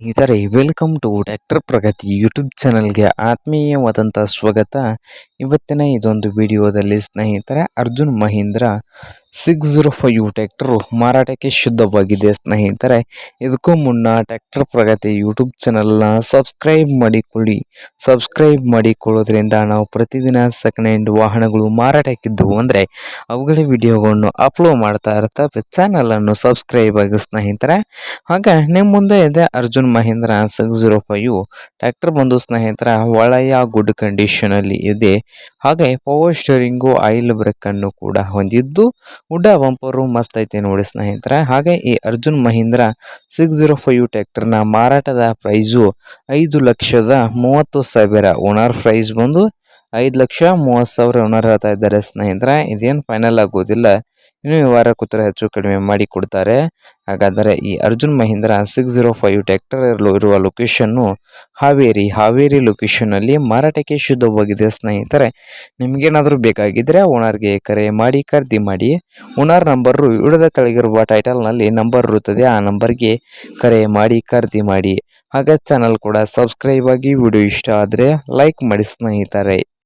ಸ್ನೇಹಿತರೆ welcome to doctor Pragati YouTube ಚಾನಲ್ಗೆ ಆತ್ಮೀಯವಾದಂಥ ಸ್ವಾಗತ. ಇವತ್ತಿನ ಇದೊಂದು ವಿಡಿಯೋದಲ್ಲಿ ಸ್ನೇಹಿತರೆ, Arjun Mahindra six zero five tractor ಮಾರಾಟಕ್ಕೆ ಶುದ್ಧವಾಗಿದೆ. ಸ್ನೇಹಿತರೆ, ಇದಕ್ಕೂ ಮುನ್ನ ಟ್ಯಾಕ್ಟರ್ ಪ್ರಗತಿ ಯೂಟ್ಯೂಬ್ ಚಾನಲ್ನ ಸಬ್ಸ್ಕ್ರೈಬ್ ಮಾಡಿಕೊಳ್ಳಿ. ಸಬ್ಸ್ಕ್ರೈಬ್ ಮಾಡಿಕೊಳ್ಳೋದ್ರಿಂದ ನಾವು ಪ್ರತಿದಿನ ಸೆಕೆಂಡ್ ಹ್ಯಾಂಡ್ ವಾಹನಗಳು ಮಾರಾಟಕ್ಕಿದ್ದವು ಅಂದರೆ ಅವುಗಳ ವಿಡಿಯೋಗಳನ್ನು ಅಪ್ಲೋಡ್ ಮಾಡ್ತಾ ಇರ್ತವೆ ಚಾನಲನ್ನು ಸಬ್ಸ್ಕ್ರೈಬ್ ಆಗಿ ಸ್ನೇಹಿತರೆ. ಹಾಗೆ ನಿಮ್ಮ ಮುಂದೆ ಇದೆ Arjun Mahindra six zero five. Tractor ಬಂದು ಸ್ನೇಹಿತರ, ಒಳ್ಳೆಯ ಗುಡ್ ಕಂಡೀಷನಲ್ಲಿ ಇದೆ. ಹಾಗೆ ಪವರ್ ಸ್ಟೇರಿಂಗು ಆಯಿಲ್ ಬ್ರೇಕ್ ಅನ್ನು ಕೂಡ ಹೊಂದಿದ್ದು ಉಡ ಬಂಪರು ಮಸ್ತ್ ಐತೆ ನೋಡಿ ಸ್ನೇಹಿತರೆ. ಹಾಗೆ ಈ Arjun Mahindra six zero five ಟ್ರ್ಯಾಕ್ಟರ್ನ ಮಾರಾಟದ ಪ್ರೈಸು ಐದು ಲಕ್ಷದ ಮೂವತ್ತು ಸಾವಿರ ಓನರ್ ಪ್ರೈಸ್ ಬಂದು ಐದು ಲಕ್ಷ ಮೂವತ್ತು ಸಾವಿರ ಓನರ್ ಹೇಳ್ತಾ ಇದ್ದಾರೆ ಸ್ನೇಹಿತರೆ. ಇದೇನು ಫೈನಲ್ ಆಗೋದಿಲ್ಲ. ಇನ್ನು ವಾರ ಕೂತ್ರೆ ಹೆಚ್ಚು ಕಡಿಮೆ ಮಾಡಿ ಕೊಡ್ತಾರೆ. ಹಾಗಾದರೆ ಈ Arjun Mahindra six zero five tractor ಇರುವ ಲೊಕೇಶನ್ನು ಹಾವೇರಿ ಹಾವೇರಿ ಲೊಕೇಶನಲ್ಲಿ ಮಾರಾಟಕ್ಕೆ ಶುದ್ಧವಾಗಿದೆ ಸ್ನೇಹಿತರೆ. ನಿಮಗೇನಾದರೂ ಬೇಕಾಗಿದ್ದರೆ ಓನರ್ಗೆ ಕರೆ ಮಾಡಿ, ಖರೀದಿ ಮಾಡಿ. ಓನರ್ ನಂಬರು ಇಡದ ತೆಳಗಿರುವ ಟೈಟಲ್ನಲ್ಲಿ ನಂಬರ್ ಇರುತ್ತದೆ. ಆ ನಂಬರ್ಗೆ ಕರೆ ಮಾಡಿ, ಖರೀದಿ ಮಾಡಿ. ಹಾಗೆ ಚಾನಲ್ ಕೂಡ ಸಬ್ಸ್ಕ್ರೈಬ್ ಆಗಿ ವಿಡಿಯೋ ಇಷ್ಟ ಆದರೆ ಲೈಕ್ ಮಾಡಿ ಸ್ನೇಹಿತರೆ.